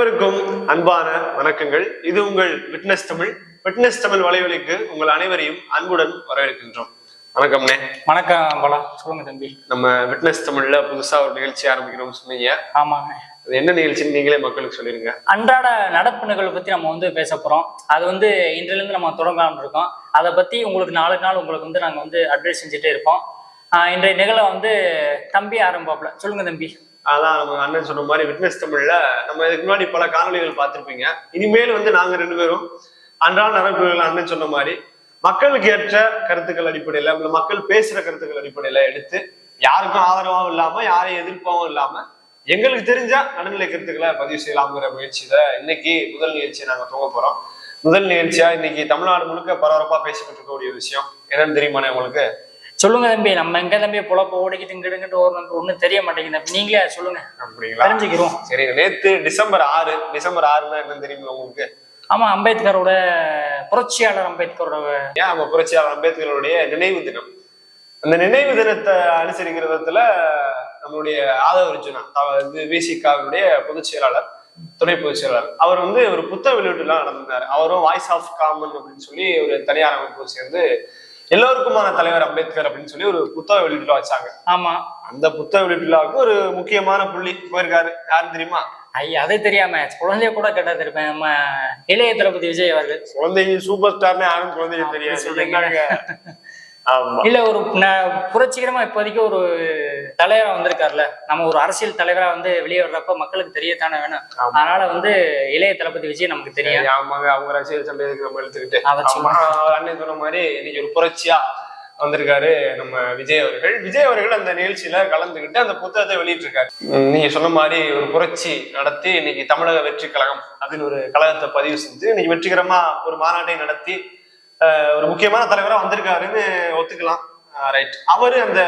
அனைவருக்கும் அன்பான வணக்கங்கள். இது உங்கள் விட்னஸ் தமிழ். விட்னஸ் தமிழ் வலைவலிக்கு உங்கள் அனைவரையும் அன்புடன் வரவேற்கின்றோம். வணக்கம்ண்ணே வணக்கம் பலா சொல்லுங்க தம்பி. நம்ம விட்னஸ் தமிழ்ல புதுசா ஒரு நிகழ்ச்சி ஆரம்பிக்கிறோம் சொன்னீங்க. ஆமாங்க. அது என்ன நிகழ்ச்சின்னு நீங்களே மக்களுக்கு சொல்லிருங்க. அன்றாட நடப்பு நிகழ்வு பத்தி நம்ம வந்து பேச போறோம். அது வந்து இன்றிலிருந்து நம்ம தொடங்கலாம்னு இருக்கோம். அதை பத்தி உங்களுக்கு நாளுக்கு நாள் உங்களுக்கு வந்து நாங்க வந்து அட்வைஸ் செஞ்சுட்டே இருப்போம். இன்றைய நிகழ்வை வந்து தம்பி ஆரம்பாப்ல சொல்லுங்க தம்பி. அதான் நம்ம அண்ணன் சொன்ன மாதிரி விட்னஸ் தமிழ்ல நம்ம இதுக்கு முன்னாடி பல காணொலிகள் பார்த்துருப்பீங்க. இனிமேல் வந்து நாங்க ரெண்டு பேரும் அன்றாட நடப்புகள் அண்ணன் சொன்ன மாதிரி மக்களுக்கு ஏற்ற கருத்துக்கள் அடிப்படையில மக்கள் பேசுற கருத்துக்கள் அடிப்படையில எடுத்து யாருக்கும் ஆதரவாகவும் இல்லாம யாரையும் எதிர்ப்பாகவும் இல்லாம எங்களுக்கு தெரிஞ்ச நடுநிலை கருத்துக்களை பதிவு செய்யலாம்ங்கிற முயற்சியில இன்னைக்கு முதல் நிகழ்ச்சியை நாங்க தூங்க போறோம். முதல் நிகழ்ச்சியா இன்னைக்கு தமிழ்நாடு முழுக்க பரபரப்பா பேசப்பட்டு இருக்கக்கூடிய விஷயம் என்னன்னு தெரியுமாண்ணே உங்களுக்கு? சொல்லுங்க தம்பி நம்ம எங்க தம்பி புழப்ப ஓடிக்கிட்டு இங்கிட்டு ஒரு ஒன்றும் தெரிய மாட்டேங்குது. தம்பி. நீங்களே சொல்லுங்க. அப்படிங்களா? தெரிஞ்சுக்கிறோம் சரி நேத்து டிசம்பர் ஆறு டிசம்பர் ஆறுனா என்னன்னு தெரியுமா உங்களுக்கு? ஆமா அம்பேத்கரோட புரட்சியாளர் அம்பேத்கரோட ஏன் நம்ம புரட்சியாளர் அம்பேத்கருடைய நினைவு தினம்? அந்த நினைவு தினத்தை அனுசரிக்கிற விதத்துல நம்மளுடைய ஆதவ அர்ஜுனா இது விசிகாவுடைய பொதுச் செயலாளர் துணை பொதுச் செயலாளர். அவர் வந்து ஒரு புத்தக வெளியீட்டுலாம் நடந்தார் அவரும் வாய்ஸ் ஆஃப் காமன் அப்படின்னு சொல்லி ஒரு தனியார் அமைப்பு சேர்ந்து எல்லோருக்குமான தலைவர் அம்பேத்கர் அப்படின்னு சொல்லி ஒரு புத்தக வெளியீட்டுல வச்சாங்க. ஆமா. அந்த புத்தக வெளியீட்டுலாவுக்கு ஒரு முக்கியமான புள்ளி போயிருக்காரு. யாருன்னு தெரியுமா? ஐயா அதை தெரியாம குழந்தைய கூட கேட்டா இருப்பேன் நம்ம இளைய தளபதி விஜய் அவர்கள். குழந்தைங்க சூப்பர் ஸ்டார்னு யாரும் குழந்தைங்க தெரியாது. சொல்றீங்க. என்னங்க? ஆமா. இல்ல ஒரு புரட்சிகரமா இப்போதைக்கு ஒரு தலைவரா வந்திருக்காருல்ல. நம்ம ஒரு அரசியல் தலைவரா வந்து வெளியே வர்றப்ப மக்களுக்கு தெரியத்தானே வேணும். அதனால வந்து இளைய தளபதி விஜய் நமக்கு தெரியும். ஆமாங்க. அவங்க ரசிகர் சண்டைக்கு நம்ம எடுத்துக்கிட்டு. அண்ணன் சொன்ன மாதிரி இன்னைக்கு ஒரு புரட்சியா வந்திருக்காரு நம்ம விஜய் அவர்கள். விஜய் அவர்கள் அந்த நிகழ்ச்சியில கலந்துக்கிட்டு அந்த புத்தகத்தை வெளியிட்டிருக்காரு. நீங்க சொன்ன மாதிரி ஒரு புரட்சி நடத்தி இன்னைக்கு தமிழக வெற்றி கழகம் அப்படின்னு ஒரு கழகத்தை பதிவு செஞ்சு இன்னைக்கு வெற்றிகரமா ஒரு மாநாட்டை நடத்தி ஆஹ், ஒரு முக்கியமான தலைவரா வந்திருக்காருன்னு ஒத்துக்கலாம். ரைட். அவரு அந்த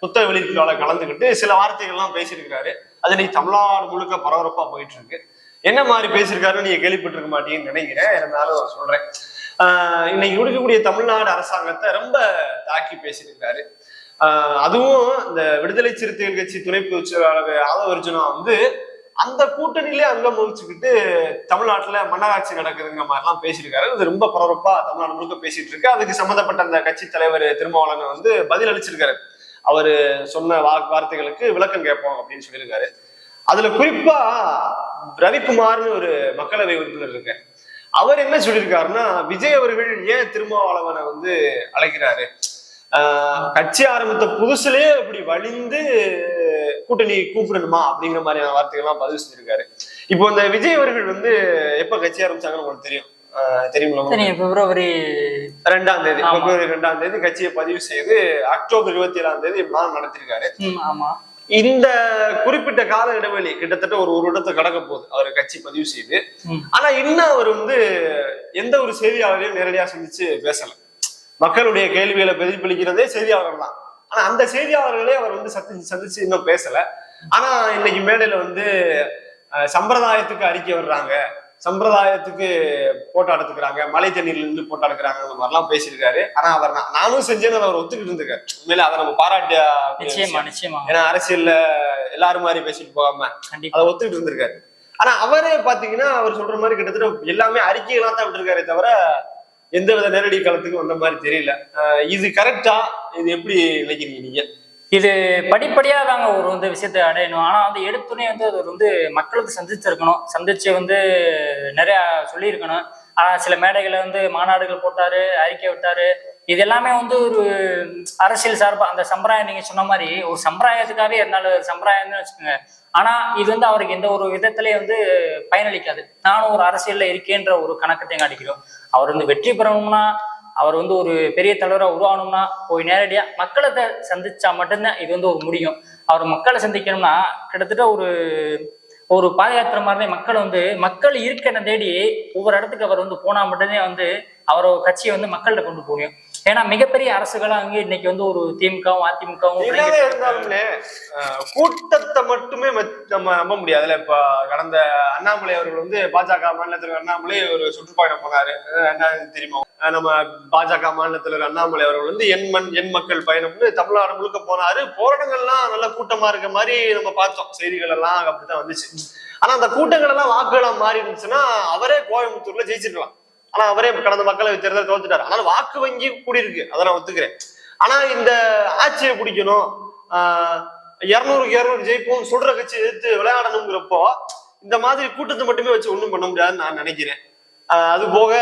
புத்தக வெளியீட்டுல கலந்துக்கிட்டு சில வார்த்தைகள்லாம் பேசியிருக்கிறாரு. அது இன்னைக்கு தமிழ்நாடு முழுக்க பரபரப்பா போயிட்டு இருக்கு என்ன மாதிரி பேசியிருக்காருன்னு நீங்க கேள்விப்பட்டிருக்க மாட்டீங்கன்னு நினைக்கிறேன். இருந்தாலும் சொல்றேன். ஆஹ் இன்னைக்கு இருக்கக்கூடிய தமிழ்நாடு அரசாங்கத்தை ரொம்ப தாக்கி பேசியிருக்காரு ஆஹ் அதுவும் இந்த விடுதலை சிறுத்தைகள் கட்சி துணை பொதுச் ஆதவர்ஜுனா வந்து அந்த கூட்டணியிலே அங்கம் வகிச்சுக்கிட்டு தமிழ்நாட்டுல மன்னராட்சி நடக்குதுங்கிற மாதிரிலாம் பேசியிருக்காரு. இது ரொம்ப பரபரப்பா தமிழ்நாடு முழுக்க பேசிட்டு இருக்கு அதுக்கு சம்மந்தப்பட்ட அந்த கட்சி தலைவர் திருமாவளவன் வந்து பதில் அளிச்சிருக்காரு. அவரு சொன்ன வா வார்த்தைகளுக்கு விளக்கம் கேட்போம் அப்படின்னு சொல்லியிருக்காரு. அதுல குறிப்பா ரவிக்குமார்னு ஒரு மக்களவை உறுப்பினர் இருக்க அவர் என்ன சொல்லியிருக்காருன்னா விஜய் அவர்கள் ஏன் திருமாவளவனை வந்து அழைக்கிறாரு? ஆஹ் கட்சி ஆரம்பித்த புதுசுலயே இப்படி வலிந்து கூட்டணி கூப்பிடணுமா அப்படிங்கிற மாதிரியான வார்த்தைகள்லாம் பதிவு செஞ்சிருக்காரு. இப்போ இந்த விஜய் அவர்கள் வந்து எப்ப கட்சி ஆரம்பிச்சாங்கன்னு உங்களுக்கு தெரியும்? ஆஹ் தெரியுங்களா பிப்ரவரி ரெண்டாம் தேதி. பிப்ரவரி ரெண்டாம் தேதி கட்சியை பதிவு செய்து அக்டோபர் இருபத்தி ஏழாம் தேதி மாதம் நடத்திருக்காரு. ஆமா. இந்த குறிப்பிட்ட கால இடைவெளி கிட்டத்தட்ட ஒரு ஒரு இடத்தை கடக்க போகுது அவர் கட்சி பதிவு செய்து. ஆனா இன்னும் அவர் வந்து எந்த ஒரு செய்தியாளரையும் நேரடியா சந்திச்சு பேசல. மக்களுடைய கேள்விகளை பிரதிபலிக்கிறதே செய்தியாளர்கள் தான். ஆனா அந்த செய்தியாளர்களே அவர் வந்து சந்திச்சு சந்திச்சு இன்னும் பேசல. ஆனா இன்னைக்கு மேடையில வந்து சம்பிரதாயத்துக்கு அறிக்கை வர்றாங்க. சம்பிரதாயத்துக்கு போட்டோ எடுத்துக்கிறாங்க மழை தண்ணீர்ல இருந்து போட்டோ எடுக்கிறாங்க அந்த மாதிரிலாம் பேசியிருக்காரு. ஆனா அவர் நான் நானும் செஞ்சேன்னு அவர் ஒத்துக்கிட்டு இருந்திருக்காரு. உண்மையில அதை நம்ம பாராட்டிய நிச்சயமா நிச்சயமா. ஏன்னா அரசியல்ல எல்லாரும் மாதிரி பேசிட்டு போகாம அதை ஒத்துக்கிட்டு இருந்திருக்காரு. ஆனா அவரே பாத்தீங்கன்னா அவர் சொல்ற மாதிரி கிட்டத்தட்ட எல்லாமே அறிக்கைகளா தான் விட்டுருக்காரே தவிர எந்த வித நேரடி களத்துக்கு வந்த மாதிரி தெரியல. இது கரெக்டா இது எப்படி நினைக்கிறீங்க நீங்க? இது படிப்படியாக தாங்க ஒரு வந்து விஷயத்தை அடையணும். ஆனால் வந்து எடுத்துனே வந்து அது வந்து மக்களுக்கு சந்திச்சிருக்கணும். சந்திச்சு வந்து நிறையா சொல்லியிருக்கணும். ஆனால் சில மேடைகளை வந்து மாநாடுகள் போட்டாரு அறிக்கை விட்டாரு. இது எல்லாமே வந்து ஒரு அரசியல் சார்பாக அந்த சம்பிரதாயம் நீங்க சொன்ன மாதிரி ஒரு சம்பிரதாயத்துக்காகவே இருந்தாலும் சம்பிரதாயம்னு வச்சுக்கோங்க. ஆனா இது வந்து அவருக்கு எந்த ஒரு விதத்திலேயே வந்து பயனளிக்காது. நானும் ஒரு அரசியல்ல இருக்கேன்ற ஒரு கணக்கத்தையும் காட்டிக்கிறோம். அவர் வந்து வெற்றி பெறணும்னா அவர் வந்து ஒரு பெரிய தலைவராக உருவாகணும்னா போய் நேரடியாக மக்களை சந்திச்சா மட்டும்தான் இது வந்து ஒரு முடியும். அவர் மக்களை சந்திக்கணும்னா கிட்டத்தட்ட ஒரு ஒரு பாதயாத்திரை மாதிரி மக்கள் வந்து மக்கள் இருக்க தேடி ஒவ்வொரு இடத்துக்கு அவர் வந்து போனா மட்டும்தான் வந்து அவரோட கட்சியை வந்து மக்கள்கிட்ட கொண்டு போகணும். ஏன்னா மிகப்பெரிய அரசுகளும் அங்கே இன்னைக்கு வந்து ஒரு திமுகவும் அதிமுகவும் கூட்டத்தை மட்டுமே நம்ம நம்ப முடியாதுல்ல இப்ப கடந்த அண்ணாமலை அவர்கள் வந்து பாஜக மாநில தலைவர் அண்ணாமலை ஒரு சுற்றுப்பயணம் போனாரு. என்ன தெரியுமா? நம்ம பாஜக மாநில தலைவர் அண்ணாமலை அவர்கள் வந்து என் மண் என் மக்கள் பயணம்னு தமிழ்நாடு முழுக்க போனாரு. போராட்டங்கள்லாம் நல்ல கூட்டமா இருக்க மாதிரி நம்ம பார்த்தோம். செய்திகள் எல்லாம் அப்படித்தான் வந்துச்சு. ஆனா அந்த கூட்டங்கள் எல்லாம் வாக்குகளா மாறி இருந்துச்சுன்னா அவரே கோயம்புத்தூர்ல ஜெயிச்சிருக்கலாம். ஆனா அவரே கடந்த மக்களவை தேர்தல் தோத்துட்டாரு. அதனால வாக்கு வங்கி கூடி இருக்கு அதை நான் ஒத்துக்கிறேன். ஆனா இந்த ஆட்சியை பிடிக்கணும். ஆஹ் இருநூறுக்கு இருநூறு ஜெயிப்போம் சொல்ற கட்சி எதிர்த்து விளையாடணுங்கிறப்போ இந்த மாதிரி கூட்டத்தை மட்டுமே வச்சு ஒண்ணும் பண்ண முடியாதுன்னு நான் நினைக்கிறேன். அது போக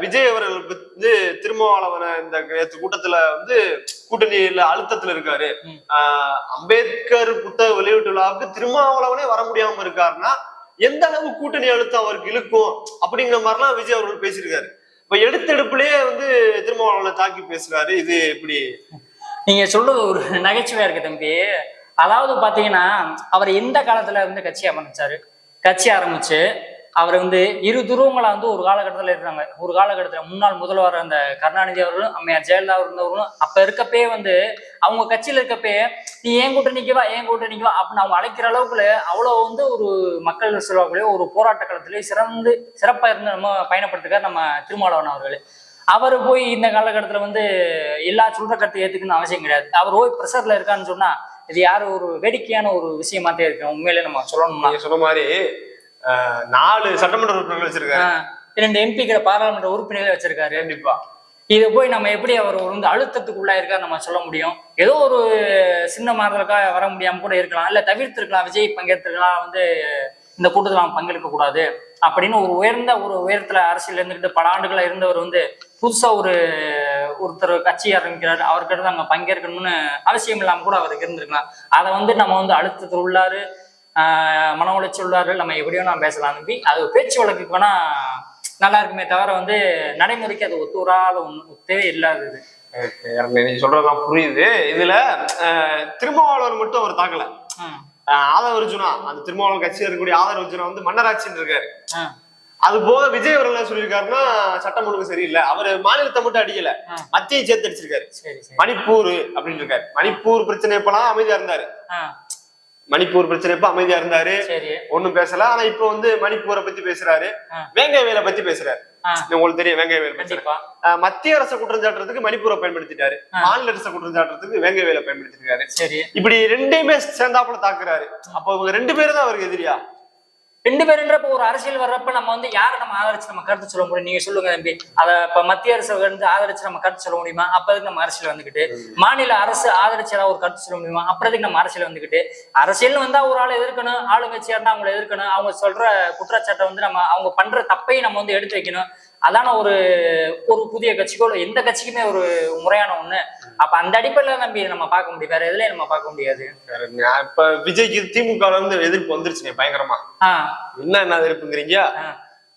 விஜய் அவர்கள் வந்து திருமாவளவன இந்த கூட்டத்துல வந்து கூட்டணியில அழுத்தத்துல இருக்காரு. ஆஹ் அம்பேத்கர் புத்தக வெளியீட்டு விழாவுக்கு திருமாவளவனே வர முடியாம இருக்காருன்னா எந்த அளவு கூட்டணி அழுத்தம் அவருக்கு இழுக்கும் அப்படிங்கிற மாதிரிலாம் விஜய் அவர்கள் பேசியிருக்காரு. இப்ப எடுத்தெடுப்புலயே வந்து திருமாவளவனை தாக்கி பேசுறாரு. இது இப்படி நீங்க சொல்றது ஒரு நகைச்சுவையா இருக்கு தம்பி. அதாவது பாத்தீங்கன்னா அவர் எந்த காலத்துல வந்து கட்சி ஆரம்பிச்சாரு கட்சி ஆரம்பிச்சு அவர் வந்து இரு துருவங்களாக வந்து ஒரு காலகட்டத்தில் இருக்காங்க ஒரு காலகட்டத்தில் முன்னாள் முதல்வர் அந்த கருணாநிதி அவர்களும் அம்மையார் ஜெயலலிதா இருந்தவர்களும் அப்போ இருக்கப்பே வந்து அவங்க கட்சியில் இருக்கப்பே நீ ஏன் கூட்ட நிற்கவா ஏன் கூட்ட நிற்கவா அப்படின்னு அவங்க அழைக்கிற அளவுக்குல அவ்வளோ வந்து ஒரு மக்கள் சொல்வாக்குள்ளே ஒரு போராட்ட காலத்திலே சிறந்து சிறப்பாக இருந்து நம்ம பயணப்படுத்துக்கார் நம்ம திருமாவளவன் அவர்கள். அவர் போய் இந்த காலகட்டத்தில் வந்து எல்லா சொல்ற கருத்தை ஏற்றுக்கணும்னு அவசியம் கிடையாது. அவர் போய் ப்ரெஷரில் இருக்கான்னு சொன்னால் இது யார் ஒரு வேடிக்கையான ஒரு விஷயமாத்தே இருக்கு. உண்மையிலே நம்ம சொல்லணும்னா. சொன்ன மாதிரி நாலு சட்டமன்ற உறுப்பினர்கள் வச்சிருக்காரு. இரண்டு எம்பிக்கிற பாராளுமன்ற உறுப்பினர்களை வச்சிருக்காரு. கண்டிப்பா. இதை போய் நம்ம எப்படி அவர் வந்து அழுத்தத்துக்குள்ளா இருக்காரு நம்ம சொல்ல முடியும்? ஏதோ ஒரு சின்ன மாறுதலுக்காக வர முடியாம கூட இருக்கலாம். இல்ல தவிர்த்திருக்கலாம் விஜய் பங்கேற்றிருக்கலாம் வந்து இந்த கூட்டத்தில் அவன் பங்கெடுக்க கூடாது அப்படின்னு ஒரு உயர்ந்த ஒரு உயரத்துல அரசியல் இருந்துகிட்டு பல ஆண்டுகளா இருந்தவர் வந்து புதுசா ஒரு ஒருத்தர் கட்சி ஆரம்பிக்கிறாரு. அவர்கிட்ட அங்க பங்கேற்கணும்னு அவசியம் இல்லாம கூட அவருக்கு இருந்திருக்கலாம். அதை வந்து நம்ம வந்து அழுத்தத்தில் உள்ளாரு மன உளைச்சல் உள்ளாரு நம்ம எப்படியோ நான் பேசலாம் நம்பி அது பேச்சு வழக்குக்கு வேணா நல்லா இருக்குமே தவிர வந்து நடைமுறைக்கு அது ஒத்து வராத ஒண்ணு ஒத்தவே இல்லாதது. எனக்கு நீங்க சொல்றதெல்லாம் புரியுது. இதுல ஆஹ் திருமாவளவன் மட்டும் அவர் தாக்கல. ஆதவ அர்ஜுனா அந்த திருமாவளவன் கட்சியில் இருக்கக்கூடிய ஆதவ அர்ஜுனா வந்து மன்னராட்சின்னு இருக்காரு. அது போக விஜய் அவர்கள் என்ன சொல்லியிருக்காருன்னா சட்டம் ஒழுங்கு சரியில்லை. அவர் மாநிலத்தை மட்டும் அடிக்கல. மத்தியை சேர்த்து அடிச்சிருக்காரு சரி சரி. மணிப்பூர் அப்படின்னு இருக்காரு மணிப்பூர் பிரச்சனை எப்பலாம் அமைதியா இருந்தாரு. மணிப்பூர் பிரச்சனை எப்ப அமைதியா இருந்தாரு. ஒண்ணும் பேசல. ஆனா இப்ப வந்து மணிப்பூரை பத்தி பேசுறாரு. வேங்கை வேலை பத்தி பேசுறாரு. உங்களுக்கு தெரியும் வேங்கை வேலை ஆஹ் மத்திய அரசை குற்றம் சாட்டுறதுக்கு மணிப்பூரை பயன்படுத்திட்டாரு. மாநில அரசை குற்றம் சாட்டுறதுக்கு வேங்கை வேலை பயன்படுத்திருக்காரு. இப்படி ரெண்டையுமே சேர்ந்தாப்புல தாக்குறாரு. அப்ப இவங்க ரெண்டு பேரும் தான் அவருக்கு எதிரியா? ரெண்டு பேருன்றப்ப ஒரு அரசியல் வர்றப்ப நம்ம வந்து யாரை நம்ம ஆதரிச்சு நம்ம கருத்து சொல்ல முடியும்? நீங்க சொல்லுங்க தம்பி. அத இப்ப மத்திய அரசு வந்து ஆதரிச்சு நம்ம கருத்து சொல்ல முடியுமா? அப்ப நம்ம அரசியல் வந்துகிட்டு? மாநில அரசு ஆதரிச்சு ஏதாவது ஒரு கருத்து சொல்ல முடியுமா? அப்புறதுக்கு நம்ம அரசியல் வந்துகிட்டு? அரசியல் வந்தா ஒரு ஆளை எதிர்க்கணும் ஆளுங்கட்சியா இருந்தா அவங்களை எதிர்க்கணும். அவங்க சொல்ற குற்றச்சாட்டை வந்து நம்ம அவங்க பண்ற தப்பையும் நம்ம வந்து எடுத்து வைக்கணும். அதான ஒரு ஒரு புதிய கட்சிக்கோ எந்த கட்சிக்குமே ஒரு முறையான ஒண்ணு. அப்ப அந்த அடிப்படையில நம்பி நம்ம பார்க்க முடியும். வேற எதுலயும் நம்ம பார்க்க முடியாது? இப்ப விஜய்க்கு திமுக இருந்து எதிர்ப்பு வந்துருச்சுங்க பயங்கரமா. என்ன என்ன எதிர்ப்புங்கிறீங்க?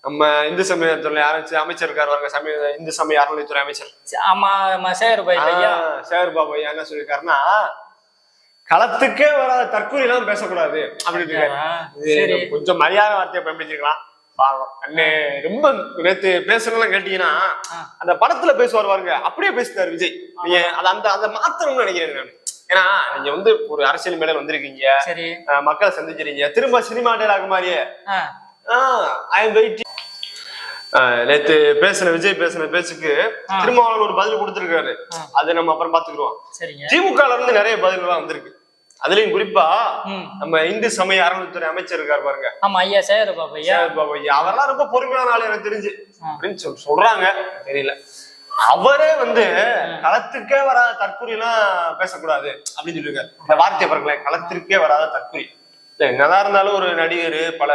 நம்ம இந்து சமயத்துறை ஆரம்பிச்சு அமைச்சர் இருக்காரு பாருங்க சமய இந்து சமய அறநிலைத்துறை அமைச்சர். ஆமா ஆமா சேகர் பாய் சேகர் பாபு என்ன சொல்லியிருக்காருன்னா களத்துக்கே வராத தற்கொலை எல்லாம் பேசக்கூடாது. அப்படின்னு கொஞ்சம் மரியாதை வார்த்தையை பயன்படுத்திருக்கலாம் பாவம். அண்ணே ரொம்ப நேத்து பேசுறதெல்லாம் கேட்டீங்கன்னா. அந்த படத்துல பேசுவார் பாருங்க அப்படியே பேசினாரு விஜய். நீங்க அதை அந்த அந்த மாத்தணும்னு நினைக்கிறேன் நான். ஏன்னா நீங்க வந்து ஒரு அரசியல் மேல வந்திருக்கீங்க. மக்களை சந்திச்சிருக்கீங்க திரும்ப சினிமா டைலாக் மாதிரியே. ஐ எம் வெயிட்டிங் நேத்து பேசின விஜய் பேசின பேச்சுக்கு. திருமாவளவன் ஒரு பதில் கொடுத்திருக்காரு. அதை நம்ம அப்புறம் பாத்துக்கிறோம் திமுக இருந்து நிறைய பதில்கள்லாம் வந்திருக்கு. அதுலயும் குறிப்பா நம்ம இந்து சமய அறநிலைத்துறை அமைச்சர் இருக்காரு பாருங்க. ஆமா ஐயா சேகர் பாபு ஐயா பாபு ஐயா அவரெல்லாம் ரொம்ப பொறுமையான ஆளு எனக்கு தெரிஞ்சு. அப்படின்னு சொல்- சொல்றாங்க. தெரியல. அவரே வந்து களத்துக்கே வராத தற்கொலை எல்லாம் பேசக்கூடாது அப்படின்னு சொல்லியிருக்காரு. இந்த வார்த்தையை பாருங்களேன் களத்திற்கே வராத தற்கொலை என்னதான் இருந்தாலும் ஒரு நடிகர் பல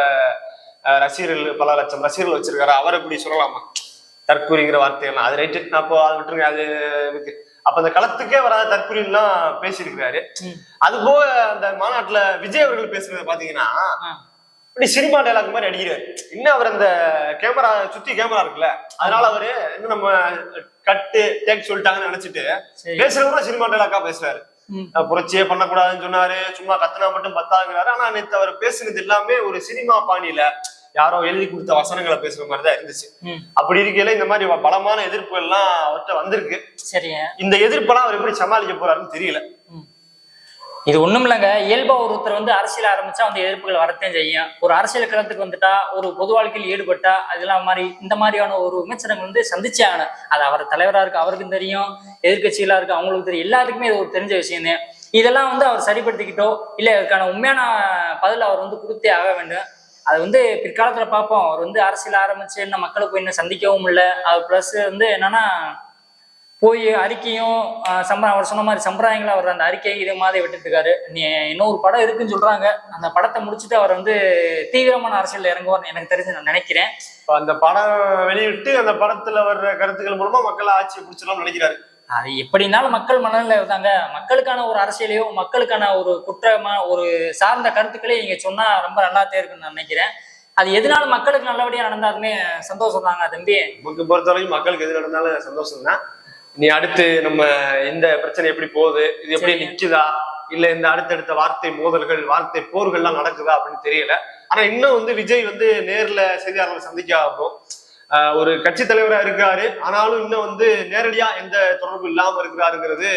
ரசிகர்கள் பல லட்சம் ரசிகர்கள் வச்சிருக்காரு. அவர் இப்படி சொல்லலாமா? தற்கொலைங்கிற வார்த்தைகள்லாம் அது ரைட்டு. அப்போ அது விட்டுருங்க அது இருக்கு அப்ப அந்த களத்துக்கே வராத தற்கொலை எல்லாம் பேசியிருக்கிறாரு. அது போக அந்த மாநாட்டுல விஜய் அவர்கள் பேசுறத பாத்தீங்கன்னா இப்படி சினிமா டைலாக் மாதிரி அடிக்கிறாரு. இன்னும் அவர் அந்த கேமரா சுத்தி கேமரா இருக்குல்ல அதனால அவரு இன்னும் நம்ம கட்டு டேக் சொல்லிட்டாங்கன்னு நினைச்சிட்டு பேசுறவங்க சினிமா டைலாக்கா பேசுறாரு. புரட்சியே பண்ணக்கூடாதுன்னு சொன்னாரு சும்மா கத்துனா மட்டும் பத்தாதுங்கிறாரு. ஆனா நேத்து அவர் பேசுனது எல்லாமே ஒரு சினிமா பாணியில யாரோ எழுதி கொடுத்த வசனங்களை பேசுற மாதிரி தான் இருந்துச்சு அப்படி இருக்கையில இந்த மாதிரி பலமான எதிர்ப்புகள் எல்லாம் அவர்கிட்ட வந்திருக்கு. சரிங்க இந்த எதிர்ப்பெல்லாம் அவர் எப்படி சமாளிக்க போறாருன்னு தெரியல. இது ஒண்ணும் இல்லைங்க. இயல்பா ஒருத்தர் வந்து அரசியல் ஆரம்பிச்சா வந்து எதிர்ப்புகள் வரத்தான் செய்யும். ஒரு அரசியல் களத்துக்கு வந்துட்டா ஒரு பொது வாழ்க்கையில் ஈடுபட்டா அதெல்லாம் மாதிரி இந்த மாதிரியான ஒரு விமர்சனங்கள் வந்து சந்திச்சே ஆகணும். அது அவர் தலைவரா இருக்கு அவருக்கும் தெரியும். எதிர்க்கட்சிகளா இருக்கு அவங்களுக்கு தெரியும். எல்லாத்துக்குமே இது ஒரு தெரிஞ்ச விஷயம். இதெல்லாம் வந்து அவர் சரிப்படுத்திக்கிட்டோ இல்ல இதுக்கான உண்மையான பதில் அவர் வந்து கொடுத்தே ஆக வேண்டும். அது வந்து பிற்காலத்துல பார்ப்போம். அவர் வந்து அரசியல் ஆரம்பிச்சு இன்னும் மக்களை போய் இன்னும் சந்திக்கவும் இல்லை. அது ப்ளஸ் வந்து என்னன்னா போய் அறிக்கையும் ஆஹ் சம்பிர அவர் சொன்ன மாதிரி சம்பிரதாயங்களை அவர் அந்த அறிக்கையை இது மாதிரி விட்டுட்டு நீ இன்னொரு படம் இருக்குன்னு சொல்றாங்க. அந்த படத்தை முடிச்சுட்டு அவர் வந்து தீவிரமான அரசியல் இறங்குவார்னு எனக்கு தெரிஞ்சு நான் நினைக்கிறேன். அந்த படம் வெளியிட்டு அந்த படத்துல வர்ற கருத்துக்கள் மூலமா மக்கள் ஆட்சியை பிடிச்சலாம் நினைக்கிறாரு. அது எப்படினாலும் மக்கள் மனநிலை இருந்தாங்க மக்களுக்கான ஒரு அரசியலையோ மக்களுக்கான ஒரு குற்றமா ஒரு சார்ந்த கருத்துக்களையும் நீங்க சொன்னா ரொம்ப நல்லாத்தே இருக்குன்னு நான் நினைக்கிறேன். அது எதனால மக்களுக்கு நல்லபடியா நடந்தாலுமே சந்தோஷம் தாங்க தம்பி. நமக்கு பொறுத்தவரைக்கும் மக்களுக்கு எது நடந்தாலும் சந்தோஷம் தான் நீ அடுத்து நம்ம இந்த பிரச்சனை எப்படி போகுது இது எப்படி. நிக்குதா இல்ல இந்த அடுத்தடுத்த வார்த்தை மோதல்கள் வார்த்தை போர்கள்லாம் நடக்குதா அப்படின்னு தெரியல. ஆனா இன்னும் வந்து விஜய் வந்து நேர்ல செய்தியாளர்களை சந்திக்க ஆகும். ஒரு கட்சி தலைவரா இருக்காரு ஆனாலும் இன்னும் வந்து நேரடியா எந்த தொடர்பு இல்லாம இருக்கிறாருங்கிறது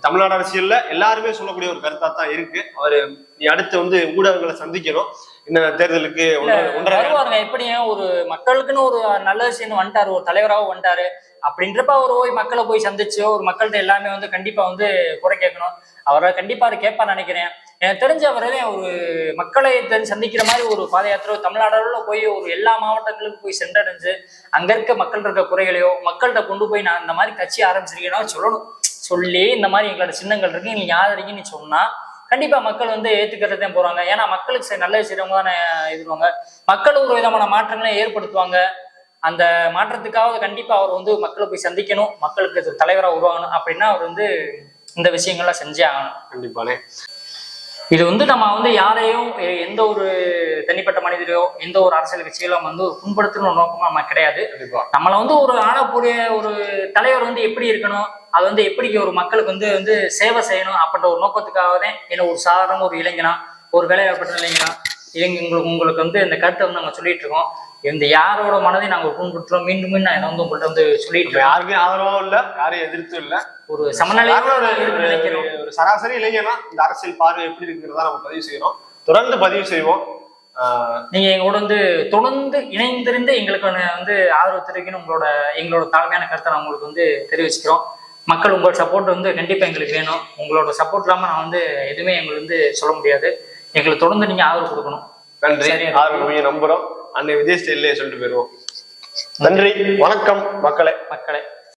தமிழ்நாடு அரசியல்ல எல்லாருமே சொல்லக்கூடிய ஒரு கருத்தா தான் இருக்கு. அவரு அடுத்து வந்து ஊடகங்களை சந்திக்கணும். இன்னும் தேர்தலுக்கு வருவாருங்க. எப்படியும் ஒரு மக்களுக்குன்னு ஒரு நல்ல விஷயம் வந்துட்டாரு ஒரு தலைவராகவும் வந்துட்டாரு. அப்படின்றப்ப அவர் போய் மக்களை போய் சந்திச்சு ஒரு மக்கள்கிட்ட எல்லாமே வந்து கண்டிப்பா வந்து குறை கேட்கணும். அவரை கண்டிப்பா அவர் கேட்பார் நினைக்கிறேன். எனக்கு தெரிஞ்ச அவரே ஒரு மக்களை தெரி- சந்திக்கிற மாதிரி ஒரு பாத யாத்திரை தமிழ்நாடு அளவுல போய் ஒரு எல்லா மாவட்டங்களுக்கும் போய் சென்றடைஞ்சு அங்க இருக்க மக்கள் இருக்க குறைகளையோ மக்கள்கிட்ட கொண்டு போய் நான் இந்த மாதிரி கட்சி ஆரம்பிச்சிருக்கேன்னா சொல்லணும். சொல்லி இந்த மாதிரி எங்களோட சின்னங்கள் இருக்கு. நீங்க ஆதரிங்க நீ சொன்னா கண்டிப்பா மக்கள் வந்து ஏத்துக்கிறது தான் போறாங்க. ஏன்னா மக்களுக்கு சரி நல்லது செய்யறவங்க தானே இதுவாங்க மக்கள் ஒரு விதமான மாற்றங்களை ஏற்படுத்துவாங்க. அந்த மாற்றத்துக்காக கண்டிப்பா அவர் வந்து மக்களை போய் சந்திக்கணும். மக்களுக்கு தலைவராக தலைவரா உருவாகணும் அப்படின்னா அவர் வந்து இந்த விஷயங்கள்லாம் செஞ்சே ஆகணும். கண்டிப்பானே இது வந்து நம்ம வந்து யாரையும் எந்த ஒரு தனிப்பட்ட மனிதரையோ எந்த ஒரு அரசியல் கட்சிகளோ வந்து புண்படுத்தணும் நோக்கமா நம்ம கிடையாது. நம்மளை வந்து ஒரு ஆளக்கூடிய ஒரு தலைவர் வந்து எப்படி இருக்கணும் அது வந்து எப்படி ஒரு மக்களுக்கு வந்து வந்து சேவை செய்யணும் அப்படின்ற ஒரு நோக்கத்துக்காக தான் என்ன ஒரு சாதாரண ஒரு இளைஞனா ஒரு வேலைவாய்ப்பட்ட இளைஞனா இளைஞ உங்களுக்கு உங்களுக்கு வந்து இந்த கருத்தை வந்து நாங்கள் சொல்லிட்டு இருக்கோம். இந்த யாரோட மனதையும் நாங்கள் புண்படுத்துறோம்? மீண்டும் மீண்டும் நான் வந்து உங்கள்ட்ட வந்து சொல்லிட்டு யாருக்கும் ஆதரவும் இல்ல யாரையும் எதிர்த்தும் இல்ல. ஒரு சாதாரண ஒரு- சராசரி இளைஞனா இந்த அரசியல் பார்வை எப்படி இருக்குங்கிறத நம்ம பதிவு செய்யறோம். தொடர்ந்து பதிவு செய்வோம். நீங்க எங்களோட வந்து தொடர்ந்து இணைந்திருந்து எங்களுக்கு வந்து ஆதரவு தெரிவிக்கணும் உங்களோட எங்களோட தாழ்மையான கருத்தை நான் உங்களுக்கு வந்து தெரிவிச்சுக்கிறோம். மக்கள் உங்களோட சப்போர்ட் வந்து கண்டிப்பா எங்களுக்கு வேணும். உங்களோட சப்போர்ட் இல்லாம நான் வந்து எதுவுமே எங்களுக்கு வந்து சொல்ல முடியாது. எங்களுக்கு தொடர்ந்து நீங்க ஆதரவு கொடுக்கணும். நன்றி. ஆர்வம் நம்புறோம். அன்னை விஜய் ஸ்டைல்லே சொல்லிட்டு போயிருவோம். நன்றி. வணக்கம். மக்களே. மக்களை.